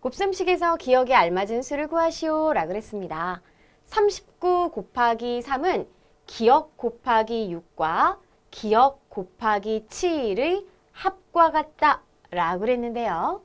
곱셈식에서 기억에 알맞은 수를 구하시오 라고 그랬습니다. 39 곱하기 3은 기억 곱하기 6과 기억 곱하기 7의 합과 같다 라고 그랬는데요.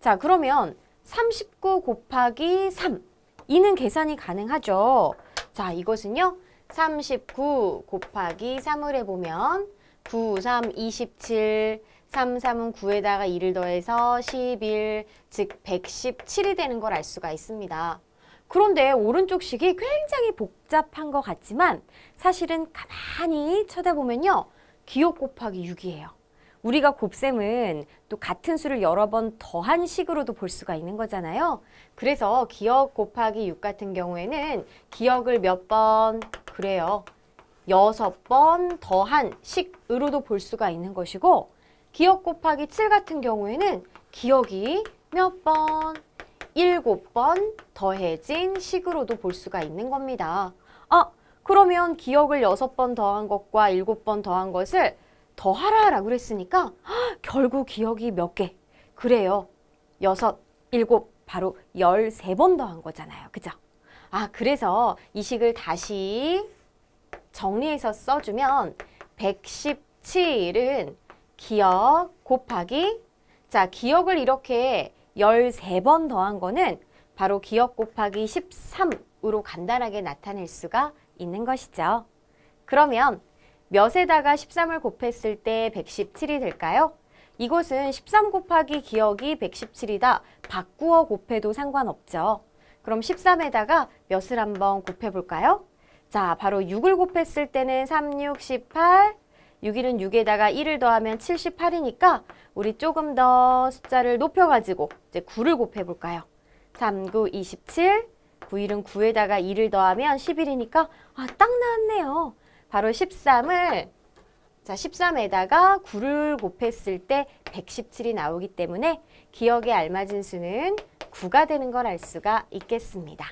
자, 그러면 39 곱하기 3. 이는 계산이 가능하죠. 자, 이것은요. 39 곱하기 3을 해보면 9, 3, 27, 3, 3은 9에다가 2를 더해서 11, 즉 117이 되는 걸 알 수가 있습니다. 그런데 오른쪽 식이 굉장히 복잡한 것 같지만 사실은 가만히 쳐다보면요. 기억 곱하기 6이에요. 우리가 곱셈은 또 같은 수를 여러 번 더한 식으로도 볼 수가 있는 거잖아요. 그래서 기억 곱하기 6 같은 경우에는 기억을 몇 번 그래요. 여섯 번 더한 식으로도 볼 수가 있는 것이고 기억 곱하기 7 같은 경우에는 기억이 몇 번, 일곱 번 더해진 식으로도 볼 수가 있는 겁니다. 아, 그러면 기억을 여섯 번 더한 것과 일곱 번 더한 것을 더하라 라고 그랬으니까 헉, 결국 기억이 몇 개? 그래요. 여섯, 바로 열세 번 더한 거잖아요. 그죠? 아, 그래서 이 식을 다시 정리해서 써주면 117은 기억 곱하기 자, 기억을 이렇게 13번 더한 거는 바로 기억 곱하기 13으로 간단하게 나타낼 수가 있는 것이죠. 그러면 몇에다가 13을 곱했을 때 117이 될까요? 이것은 13 곱하기 기억이 117이다. 바꾸어 곱해도 상관없죠. 그럼 13에다가 몇을 한번 곱해볼까요? 자, 바로 6을 곱했을 때는 3, 6, 18. 6일은 6에다가 1을 더하면 78이니까 우리 조금 더 숫자를 높여가지고 이제 9를 곱해볼까요? 3, 9, 27. 9일은 9에다가 2를 더하면 11이니까 아, 딱 나왔네요. 바로 13을 자, 13에다가 9를 곱했을 때 117이 나오기 때문에 기억에 알맞은 수는 9가 되는 걸 알 수가 있겠습니다.